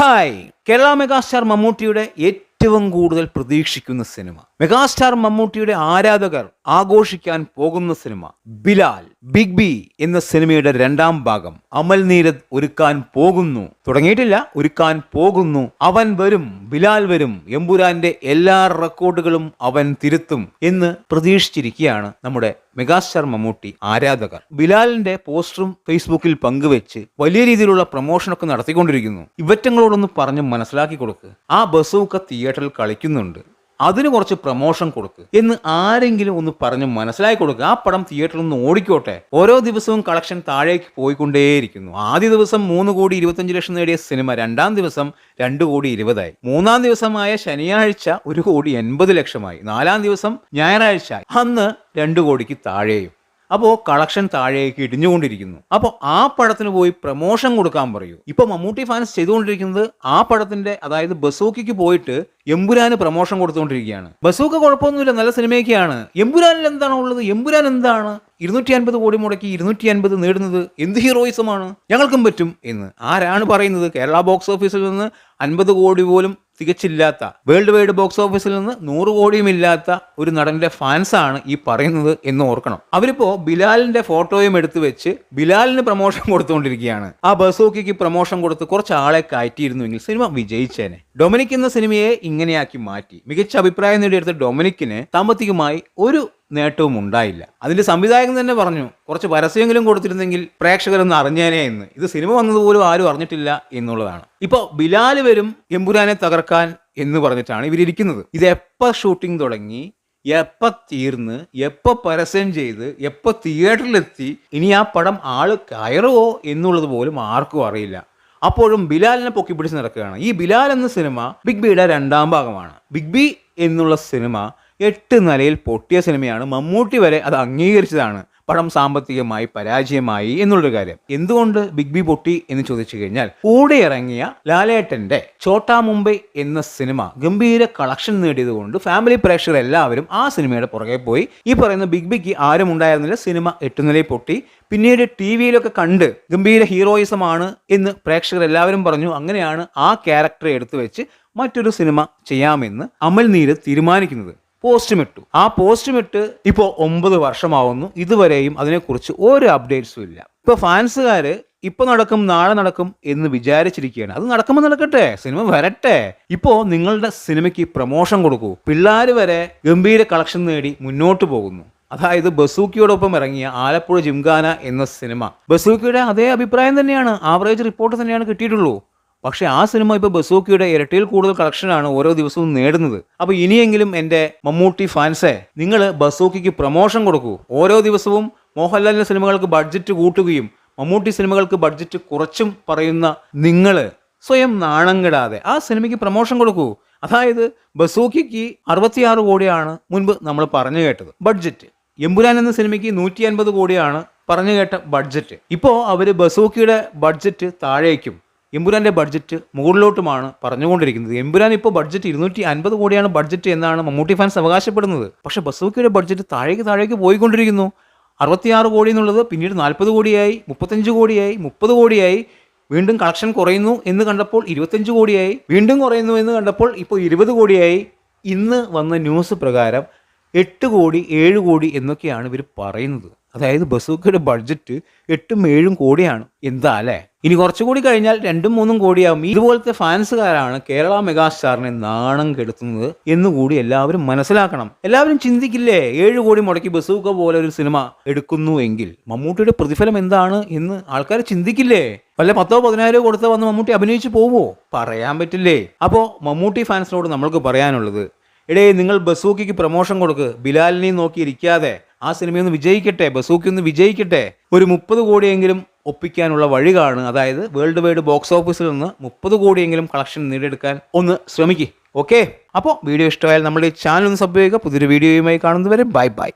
Hi. Kerala megastar മമ്മൂട്ടിയുടെ ഏറ്റവും കൂടുതൽ പ്രതീക്ഷിക്കുന്ന സിനിമ. മെഗാസ്റ്റാർ മമ്മൂട്ടിയുടെ ആരാധകർ ആഘോഷിക്കാൻ പോകുന്ന സിനിമ ബിലാൽ ബിഗ് ബി എന്ന സിനിമയുടെ രണ്ടാം ഭാഗം. അമൽ നീരദ് ഒരുക്കാൻ പോകുന്നു. തുടങ്ങിയിട്ടില്ല ഒരുക്കാൻ പോകുന്നു. അവൻ വരും ബിലാൽ വരും. എമ്പുരാന്റെ എല്ലാ റെക്കോർഡുകളും അവൻ തിരുത്തും എന്ന് പ്രതീക്ഷിച്ചിരിക്കുകയാണ് നമ്മുടെ മെഗാസ്റ്റാർ മമ്മൂട്ടി ആരാധകർ. ബിലാലിന്റെ പോസ്റ്ററും ഫേസ്ബുക്കിൽ പങ്കുവെച്ച് വലിയ രീതിയിലുള്ള പ്രൊമോഷനൊക്കെ നടത്തിക്കൊണ്ടിരിക്കുന്നു. ഇവറ്റങ്ങളോടൊന്ന് പറഞ്ഞ് മനസ്സിലാക്കി കൊടുക്ക്. ആ ബസ്സൊക്കെ തിയേറ്ററിൽ കളിക്കുന്നുണ്ട്. അതിന് കുറച്ച് പ്രമോഷൻ കൊടുക്കുക എന്ന് ആരെങ്കിലും ഒന്ന് പറഞ്ഞ് മനസ്സിലാക്കി കൊടുക്കുക ആ പടം തിയേറ്ററിൽ നിന്ന് ഓടിക്കോട്ടെ. ഓരോ ദിവസവും കളക്ഷൻ താഴേക്ക് പോയിക്കൊണ്ടേയിരിക്കുന്നു. ആദ്യ ദിവസം മൂന്ന് കോടി ഇരുപത്തഞ്ച് ലക്ഷം നേടിയ സിനിമ രണ്ടാം ദിവസം രണ്ട് കോടി ഇരുപതായി. മൂന്നാം ദിവസമായ ശനിയാഴ്ച ഒരു കോടി എൺപത് ലക്ഷമായി. നാലാം ദിവസം ഞായറാഴ്ച. അന്ന് രണ്ട് കോടിക്ക് താഴെയും. അപ്പോൾ കളക്ഷൻ താഴേക്ക് ഇടിഞ്ഞുകൊണ്ടിരിക്കുന്നു. അപ്പോൾ ആ പടത്തിന് പോയി പ്രമോഷൻ കൊടുക്കാൻ പറയൂ. ഇപ്പൊ മമ്മൂട്ടി ഫാൻസ് ചെയ്തുകൊണ്ടിരിക്കുന്നത് ആ പടത്തിന്റെ അതായത് ബസൂക്കിക്ക് പോയിട്ട് എമ്പുരാന് പ്രമോഷൻ കൊടുത്തുകൊണ്ടിരിക്കുകയാണ്. ബസൂക്ക കുഴപ്പമൊന്നുമില്ല നല്ല സിനിമയൊക്കെയാണ്. എമ്പുരാനിൽ എന്താണ് ഉള്ളത്? എമ്പുരാൻ എന്താണ്? ഇരുന്നൂറ്റി അൻപത് കോടി മുടക്കി ഇരുന്നൂറ്റി അൻപത് നേടുന്നത് എന്ത് ഹീറോയിസമാണ് ഞങ്ങൾക്കും പറ്റും എന്ന്. ആരാണ് പറയുന്നത്? കേരള ബോക്സ് ഓഫീസിൽ നിന്ന് അൻപത് കോടി പോലും തികച്ചില്ലാത്ത വേൾഡ് വൈഡ് ബോക്സ് ഓഫീസിൽ നിന്ന് നൂറ് കോടിയും ഇല്ലാത്ത ഒരു നടന്റെ ഫാൻസാണ് ഈ പറയുന്നത് എന്ന് ഓർക്കണം. അവരിപ്പോ ബിലാലിന്റെ ഫോട്ടോയും എടുത്തു വെച്ച് ബിലാലിന് പ്രൊമോഷൻ കൊടുത്തുകൊണ്ടിരിക്കുകയാണ്. ആ ബസോക്കിക്ക് പ്രൊമോഷൻ കൊടുത്ത് കുറച്ച് ആളെ കയറ്റിയിരുന്നുവെങ്കിൽ സിനിമ വിജയിച്ചേനെ. ഡൊമിനിക് എന്ന സിനിമയെ ഇങ്ങനെയാക്കി മാറ്റി. മികച്ച അഭിപ്രായം നേടിയെടുത്ത ഡൊമിനിക്കിന് സാമ്പത്തികമായി ഒരു നേട്ടവും ഉണ്ടായില്ല. അതിന്റെ സംവിധായകൻ തന്നെ പറഞ്ഞു കുറച്ച് പരസ്യമെങ്കിലും കൊടുത്തിരുന്നെങ്കിൽ പ്രേക്ഷകരൊന്ന് അറിഞ്ഞേനെ എന്ന്. ഇത് സിനിമ വന്നതുപോലും ആരും അറിഞ്ഞിട്ടില്ല എന്നുള്ളതാണ്. ഇപ്പോൾ ബിലാൽ വരും എമ്പുരാനെ തകർക്കാൻ എന്ന് പറഞ്ഞിട്ടാണ് ഇവരിയ്ക്കുന്നത് ഇത് എപ്പോൾ ഷൂട്ടിംഗ് തുടങ്ങി എപ്പോൾ തീർന്ന് എപ്പോൾ പരസ്യം ചെയ്ത് എപ്പോൾ തിയേറ്ററിലെത്തി ഇനി ആ പടം ആൾ കയറുവോ എന്നുള്ളത് പോലും ആർക്കും അറിയില്ല. അപ്പോഴും ബിലാലിനെ പൊക്കി പിടിച്ച് നടക്കുകയാണ്. ഈ ബിലാൽ എന്ന സിനിമ ബിഗ് ബിയുടെ രണ്ടാം ഭാഗമാണ്. ബിഗ് ബി എന്നുള്ള സിനിമ എട്ട് നിലയിൽ പൊട്ടിയ സിനിമയാണ്. മമ്മൂട്ടി വരെ അത് അംഗീകരിച്ചതാണ്. പടം സാമ്പത്തികമായി പരാജയമായി എന്നുള്ളൊരു കാര്യം. എന്തുകൊണ്ട് ബിഗ് ബി പൊട്ടി എന്ന് ചോദിച്ചു കഴിഞ്ഞാൽ കൂടെ ഇറങ്ങിയ ലാലേട്ടന്റെ ചോട്ടാ മുംബൈ എന്ന സിനിമ ഗംഭീര കളക്ഷൻ നേടിയതുകൊണ്ട് ഫാമിലി പ്രേക്ഷകർ എല്ലാവരും ആ സിനിമയുടെ പുറകെ പോയി. ഈ പറയുന്ന ബിഗ് ബിക്ക് ആരും ഉണ്ടായിരുന്നില്ല. സിനിമ എട്ടുനിലയിൽ പൊട്ടി. പിന്നീട് ടി വിയിലൊക്കെ കണ്ട് ഗംഭീര ഹീറോയിസമാണ് എന്ന് പ്രേക്ഷകർ എല്ലാവരും പറഞ്ഞു. അങ്ങനെയാണ് ആ ക്യാരക്ടറെ എടുത്തു വെച്ച് മറ്റൊരു സിനിമ ചെയ്യാമെന്ന് അമൽ നീര് തീരുമാനിക്കുന്നത്. പോസ്റ്റും ഇട്ടു. ആ പോസ്റ്റും ഇട്ട് ഇപ്പോൾ ഒമ്പത് വർഷമാവുന്നു. ഇതുവരെയും അതിനെക്കുറിച്ച് ഒരു അപ്ഡേറ്റ്സും ഇല്ല. ഇപ്പൊ ഫാൻസുകാര് ഇപ്പൊ നടക്കും നാളെ നടക്കും എന്ന് വിചാരിച്ചിരിക്കുകയാണ്. അത് നടക്കുമ്പോൾ നടക്കട്ടെ സിനിമ വരട്ടെ. ഇപ്പോ നിങ്ങളുടെ സിനിമയ്ക്ക് പ്രൊമോഷൻ കൊടുക്കൂ. പിള്ളേർ വരെ ഗംഭീര കളക്ഷൻ നേടി മുന്നോട്ട് പോകുന്നു. അതായത് ബസൂക്കിയോടൊപ്പം ഇറങ്ങിയ ആലപ്പുഴ ജിംഗാന എന്ന സിനിമ. ബസൂക്കിയുടെ അതേ അഭിപ്രായം തന്നെയാണ്. ആവറേജ് റിപ്പോർട്ട് തന്നെയാണ് കിട്ടിയിട്ടുള്ളൂ. പക്ഷെ ആ സിനിമ ഇപ്പോൾ ബസൂക്കിയുടെ ഇരട്ടിയിൽ കൂടുതൽ കളക്ഷനാണ് ഓരോ ദിവസവും നേടുന്നത്. അപ്പോൾ ഇനിയെങ്കിലും എന്റെ മമ്മൂട്ടി ഫാൻസെ നിങ്ങൾ ബസൂക്കിക്ക് പ്രൊമോഷൻ കൊടുക്കൂ. ഓരോ ദിവസവും മോഹൻലാലിന്റെ സിനിമകൾക്ക് ബഡ്ജറ്റ് കൂട്ടുകയും മമ്മൂട്ടി സിനിമകൾക്ക് ബഡ്ജറ്റ് കുറച്ചും പറയുന്ന നിങ്ങൾ സ്വയം നാണം കെടാതെ ആ സിനിമയ്ക്ക് പ്രൊമോഷൻ കൊടുക്കൂ. അതായത് ബസൂക്കിക്ക് അറുപത്തിയാറ് കോടിയാണ് മുൻപ് നമ്മൾ പറഞ്ഞു കേട്ടത് ബഡ്ജറ്റ്. എമ്പുരാൻ എന്ന സിനിമയ്ക്ക് നൂറ്റി അൻപത് കോടിയാണ് പറഞ്ഞു കേട്ട ബഡ്ജറ്റ്. ഇപ്പോൾ അവർ ബസൂക്കിയുടെ ബഡ്ജറ്റ് താഴേക്കും. എമ്പുരാന്റെ ബഡ്ജറ്റ് മുകളിലോട്ടുമാണ് പറഞ്ഞുകൊണ്ടിരിക്കുന്നത്. എമ്പുരാൻ ഇപ്പോൾ ബഡ്ജറ്റ് ഇരുന്നൂറ്റി അൻപത് കോടിയാണ് ബഡ്ജറ്റ് എന്നാണ് മമ്മൂട്ടി ഫാൻസ് അവകാശപ്പെടുന്നത്. പക്ഷേ ബസൂക്കിയുടെ ബഡ്ജറ്റ് താഴേക്ക് താഴേക്ക് പോയിക്കൊണ്ടിരിക്കുന്നു. അറുപത്തിയാറ് കോടി എന്നുള്ളത് പിന്നീട് നാൽപ്പത് കോടിയായി മുപ്പത്തഞ്ച് കോടിയായി മുപ്പത് കോടിയായി. വീണ്ടും കളക്ഷൻ കുറയുന്നു എന്ന് കണ്ടപ്പോൾ ഇരുപത്തഞ്ച് കോടിയായി. വീണ്ടും കുറയുന്നു എന്ന് കണ്ടപ്പോൾ ഇപ്പോൾ ഇരുപത് കോടിയായി. ഇന്ന് വന്ന ന്യൂസ് പ്രകാരം എട്ട് കോടി ഏഴ് കോടി എന്നൊക്കെയാണ് ഇവർ പറയുന്നത്. അതായത് ബസൂക്കയുടെ ബഡ്ജറ്റ് എട്ടും ഏഴും കോടിയാണ്. എന്താ അല്ലേ? ഇനി കുറച്ചുകൂടി കഴിഞ്ഞാൽ രണ്ടും മൂന്നും കോടിയാവും. ഇതുപോലത്തെ ഫാൻസുകാരാണ് കേരള മെഗാസ്റ്റാറിനെ നാണം കെടുത്തുന്നത് എന്നുകൂടി എല്ലാവരും മനസ്സിലാക്കണം. എല്ലാവരും ചിന്തിക്കില്ലേ? ഏഴ് കോടി മുടക്കി ബസൂക്ക പോലെ ഒരു സിനിമ എടുക്കുന്നു എങ്കിൽ മമ്മൂട്ടിയുടെ പ്രതിഫലം എന്താണ് എന്ന് ആൾക്കാർ ചിന്തിക്കില്ലേ? വല്ല പത്തോ പതിനായിരോ കൊടുത്ത വന്ന് മമ്മൂട്ടി അഭിനയിച്ചു പോവോ? പറയാൻ പറ്റില്ലേ? അപ്പോ മമ്മൂട്ടി ഫാൻസിനോട് നമ്മൾക്ക് പറയാനുള്ളത് എടേ നിങ്ങൾ ബസൂക്കിക്ക് പ്രൊമോഷൻ കൊടുക്ക്. ബിലാലിനെയും നോക്കി ഇരിക്കാതെ ആ സിനിമയൊന്ന് വിജയിക്കട്ടെ ബസൂക്കി ഒന്ന് വിജയിക്കട്ടെ. ഒരു മുപ്പത് കോടിയെങ്കിലും ഒപ്പിക്കാനുള്ള വഴി കാണുക അതായത് വേൾഡ് വൈഡ് ബോക്സ് ഓഫീസിൽ നിന്ന് മുപ്പത് കോടിയെങ്കിലും കളക്ഷൻ നേടിയെടുക്കാൻ ഒന്ന് ശ്രമിക്കുക ഓക്കെ? അപ്പോൾ വീഡിയോ ഇഷ്ടമായാൽ നമ്മുടെ ഈ ചാനൽ ഒന്ന് സബ് ചെയ്യുക. പുതിയൊരു വീഡിയോയുമായി കാണുന്നതുവരെ ബൈ ബൈ.